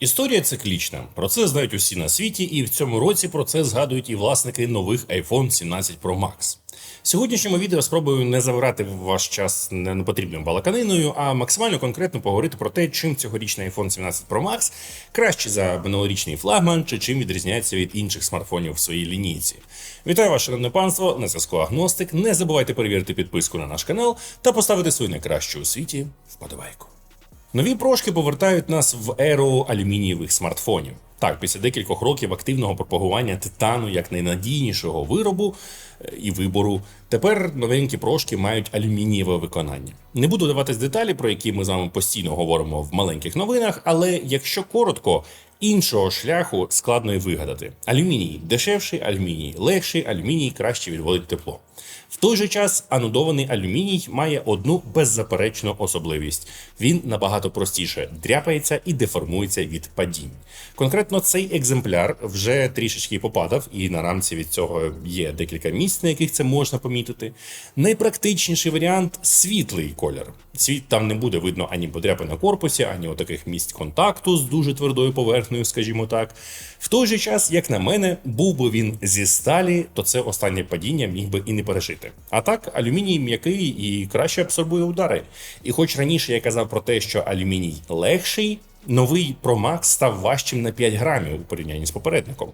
Історія циклічна. Про це знають усі на світі, і в цьому році про це згадують і власники нових iPhone 17 Pro Max. Сьогоднішньому відео спробую не забирати ваш час не- непотрібною балаканиною, а максимально конкретно поговорити про те, чим цьогорічний iPhone 17 Pro Max краще за минулорічний флагман, чи чим відрізняється від інших смартфонів в своїй лінійці. Вітаю ваше шановне панство, на зв'язку Агностик. Не забувайте перевірити підписку на наш канал та поставити свою найкращу у світі вподобайку. Нові прошки повертають нас в еру алюмінієвих смартфонів. Так, після декількох років активного пропагування титану як найнадійнішого виробу е, і вибору, тепер новенькі прошки мають алюмінієве виконання. Не буду даватись деталі, про які ми з вами постійно говоримо в маленьких новинах, але якщо коротко, іншого шляху складно і вигадати. Алюміній дешевший, алюміній легший, алюміній краще відводить тепло. В той же час анодований алюміній має одну беззаперечну особливість: він набагато простіше дряпається і деформується від падінь. Конкретно цей екземпляр вже трішечки попадав, і на рамці від цього є декілька місць, на яких це можна помітити. Найпрактичніший варіант світлий колір. Світ там не буде видно ані подряпи на корпусі, ані отаких місць контакту з дуже твердою поверхнею, скажімо так. В той же час, як на мене, був би він зі сталі, то це останнє падіння міг би і не пережити. А так, алюміній м'який і краще абсорбує удари. І хоч раніше я казав про те, що алюміній легший. Новий Pro Max став важчим на 5 грамів у порівнянні з попередником.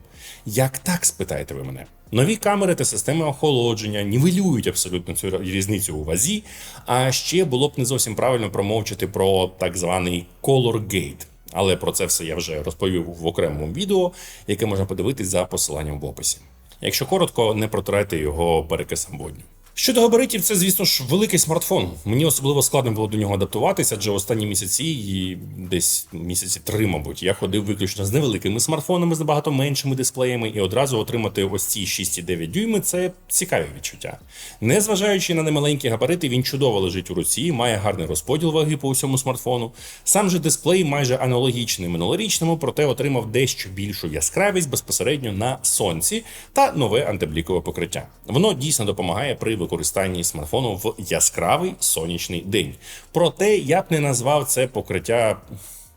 Як так, спитаєте ви мене? Нові камери та системи охолодження нівелюють абсолютно цю різницю у вазі. А ще було б не зовсім правильно промовчати про так званий Color Gate. Але про це все я вже розповів в окремому відео, яке можна подивитись за посиланням в описі. Якщо коротко, не протирайте його перекисом водню. Щодо габаритів, це, звісно ж, великий смартфон. Мені особливо складно було до нього адаптуватися, адже останні місяці, і десь місяці три, мабуть, я ходив виключно з невеликими смартфонами з набагато меншими дисплеями, і одразу отримати ось ці 6,9 дюйми це цікаві відчуття. Незважаючи на немаленькі габарити, він чудово лежить у руці, має гарний розподіл ваги по усьому смартфону. Сам же дисплей майже аналогічний минулорічному, проте отримав дещо більшу яскравість безпосередньо на сонці та нове антиблікове покриття. Воно дійсно допомагає при використанні смартфону в яскравий сонячний день. Проте я б не назвав це покриття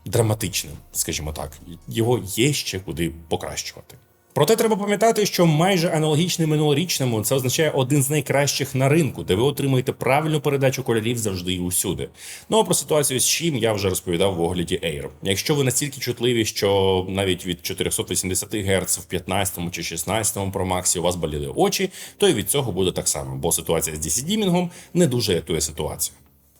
драматичним, скажімо так. Його є ще куди покращувати. Проте треба пам'ятати, що майже аналогічний минулорічному це означає один з найкращих на ринку, де ви отримуєте правильну передачу кольорів завжди і усюди. Ну а про ситуацію з чим я вже розповідав в огляді Air. Якщо ви настільки чутливі, що навіть від 480 Гц в 15 чи 16 Pro Max у вас боліли очі, то і від цього буде так само, бо ситуація з DC Дімінгом не дуже рятує ситуацію.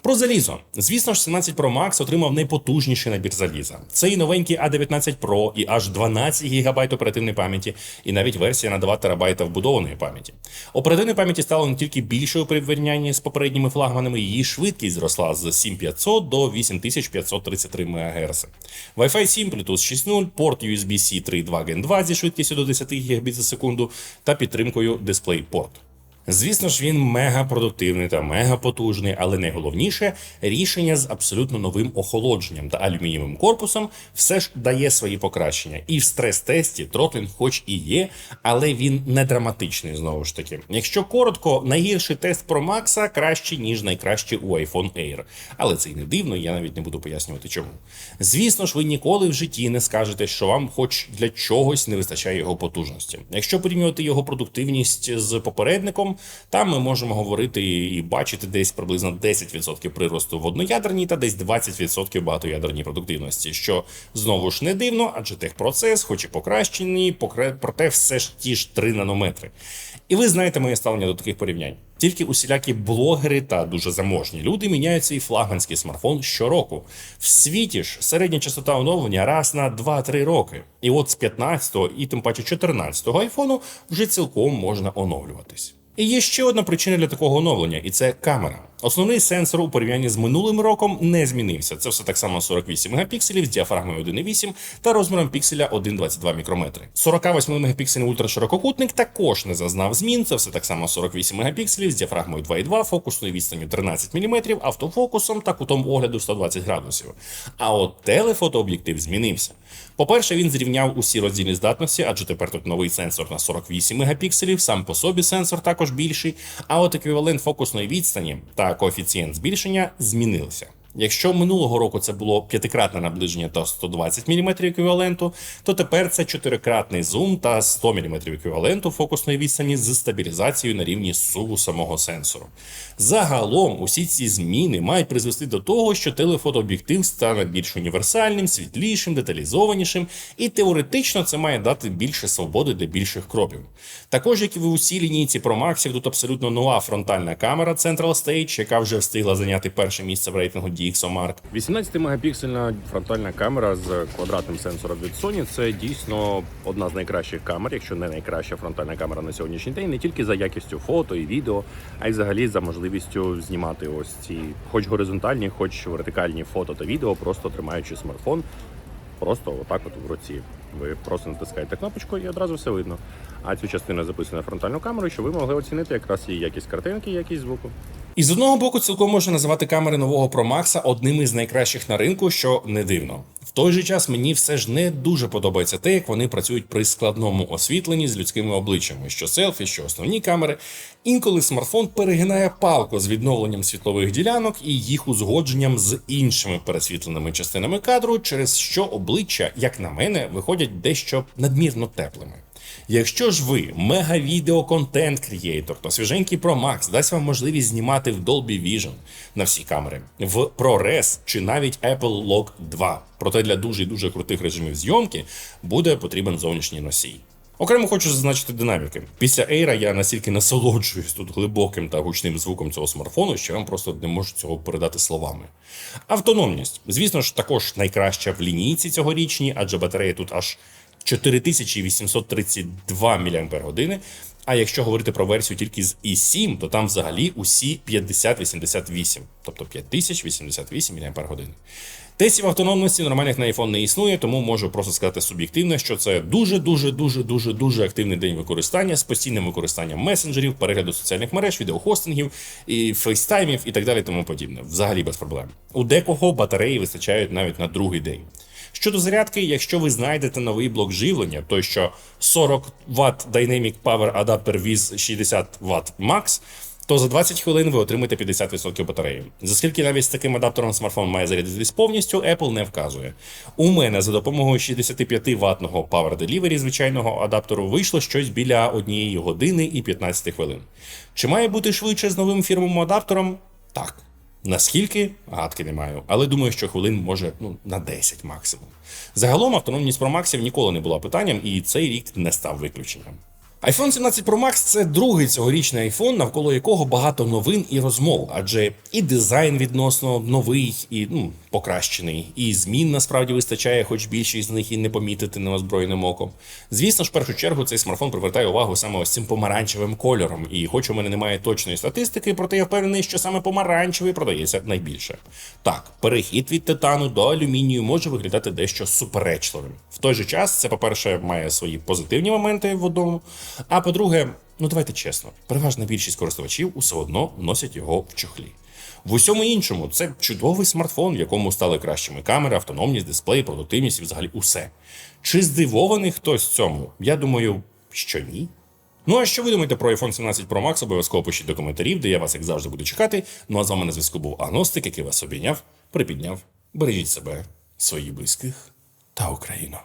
Про залізо. Звісно ж, 17 Pro Max отримав найпотужніший набір заліза. Це і новенький A19 Pro, і аж 12 ГБ оперативної пам'яті, і навіть версія на 2 ТБ вбудованої пам'яті. Оперативної пам'яті стало не тільки більшою при порівнянні з попередніми флагманами, її швидкість зросла з 7500 до 8533 МГц. Wi-Fi 7, Bluetooth 6.0, порт USB-C 3.2 Gen 2 зі швидкістю до 10 Гбіт за секунду та підтримкою DisplayPort. Звісно ж, він мега продуктивний та мега потужний, але найголовніше рішення з абсолютно новим охолодженням та алюмінієвим корпусом все ж дає свої покращення. І в стрес-тесті тротлінг, хоч і є, але він не драматичний знову ж таки. Якщо коротко, найгірший тест про Макса кращий, ніж найкращий у iPhone Air. Але це й не дивно, я навіть не буду пояснювати чому. Звісно ж, ви ніколи в житті не скажете, що вам хоч для чогось не вистачає його потужності. Якщо порівнювати його продуктивність з попередником, там ми можемо говорити і бачити десь приблизно 10% приросту в одноядерній та десь 20% багатоядерній продуктивності, що знову ж не дивно, адже техпроцес, хоч і покращений, проте все ж ті ж 3 нанометри. І ви знаєте моє ставлення до таких порівнянь. Тільки усілякі блогери та дуже заможні люди міняють свій флагманський смартфон щороку. В світі ж середня частота оновлення раз на 2-3 роки. І от з 15-го і тим паче 14-го айфону вже цілком можна оновлюватись. І є ще одна причина для такого оновлення, і це камера. Основний сенсор у порівнянні з минулим роком не змінився. Це все так само 48 мегапікселів з діафрагмою 1,8 та розміром пікселя 1,22 мікрометри. 48 мегапіксельний ультраширококутник також не зазнав змін. Це все так само 48 мегапікселів з діафрагмою 2,2, фокусною відстанню 13 мм, автофокусом та кутом огляду 120 градусів. А от телефотооб'єктив змінився. По-перше, він зрівняв усі роздільні здатності, адже тепер тут новий сенсор на 48 мегапікселів, сам по собі сенсор також більший, а от еквівалент фокусної відстані та коефіцієнт збільшення змінилися. Якщо минулого року це було п'ятикратне наближення та 120 мм еквіваленту, то тепер це чотирикратний зум та 100 мм еквіваленту фокусної відстані з стабілізацією на рівні суву самого сенсору. Загалом усі ці зміни мають призвести до того, що телефотооб'єктив стане більш універсальним, світлішим, деталізованішим, і теоретично це має дати більше свободи для більших кропів. Також, як і в усій лінійці Pro Max, тут абсолютно нова фронтальна камера Central Stage, яка вже встигла зайняти перше місце в рейтингу DxOMark. 18-мегапіксельна фронтальна камера з квадратним сенсором від Sony – це дійсно одна з найкращих камер, якщо не найкраща фронтальна камера на сьогоднішній день, не тільки за якістю фото і відео, а й взагалі за можливістю знімати ось ці, хоч горизонтальні, хоч вертикальні фото та відео, просто тримаючи смартфон. Просто отак, от в руці. Ви просто натискаєте кнопочку і одразу все видно. А цю частину записано фронтальну камеру, щоб ви могли оцінити якраз її якість картинки, і якість звуку. І з одного боку, цілком можна називати камери нового Pro Max одними з найкращих на ринку, що не дивно. В той же час мені все ж не дуже подобається те, як вони працюють при складному освітленні з людськими обличчями, що селфі, що основні камери. Інколи смартфон перегинає палку з відновленням світлових ділянок і їх узгодженням з іншими пересвітленими частинами кадру, через що обличчя, як на мене, виходять дещо надмірно теплими. Якщо ж ви мега-відео контент крієйтор, то свіженький Pro Max дасть вам можливість знімати в Dolby Vision на всі камери, в ProRes чи навіть Apple Log 2. Проте для дуже і дуже крутих режимів зйомки буде потрібен зовнішній носій. Окремо хочу зазначити динаміки. Після Air я настільки насолоджуюсь тут глибоким та гучним звуком цього смартфону, що я вам просто не можу цього передати словами. Автономність, звісно ж, також найкраща в лінійці цьогорічній, адже батарея тут аж 4832 мАч. А якщо говорити про версію тільки з i7, то там взагалі усі 5088, тобто 5088 мАч. Тестів автономності нормальних на iPhone не існує, тому можу просто сказати суб'єктивно, що це дуже дуже дуже дуже дуже активний день використання з постійним використанням месенджерів, перегляду соціальних мереж, відеохостингів і фейстаймів і так далі. Тому подібне. Взагалі без проблем. У декого батареї вистачають навіть на другий день. Щодо зарядки, якщо ви знайдете новий блок живлення, той що 40 Вт Dynamic Power Adapter with 60 Вт Max, то за 20 хвилин ви отримаєте 50% батареї. Заскільки навіть з таким адаптером смартфон має зарядитись повністю, Apple не вказує. У мене за допомогою 65 ватного Power Delivery звичайного адаптеру вийшло щось біля 1 години і 15 хвилин. Чи має бути швидше з новим фірмовим адаптером? Так. Наскільки гадки не маю, але думаю, що хвилин може ну на 10 максимум. Загалом автономність промаксів ніколи не була питанням, і цей рік не став виключенням. iPhone 17 Pro Max це другий цьогорічний iPhone, навколо якого багато новин і розмов, адже і дизайн відносно новий, і ну покращений, і змін насправді вистачає, хоч більшість з них і не помітити неозброєним оком. Звісно ж, в першу чергу цей смартфон привертає увагу саме ось цим помаранчевим кольором. І хоч у мене немає точної статистики, проте я впевнений, що саме помаранчевий продається найбільше. Так, перехід від титану до алюмінію може виглядати дещо суперечливим. В той же час це, по-перше, має свої позитивні моменти в одному. А по-друге, ну давайте чесно, переважна більшість користувачів усе одно носять його в чохлі. В усьому іншому це чудовий смартфон, в якому стали кращими камери, автономність, дисплей, продуктивність і взагалі усе. Чи здивований хтось цьому? Я думаю, що ні. Ну а що ви думаєте про iPhone 17 Pro Max? Обов'язково пишіть до коментарів, де я вас як завжди буду чекати. Ну а з вами на зв'язку був Агностик, який вас обійняв, припідняв. Бережіть себе, своїх близьких та Україну.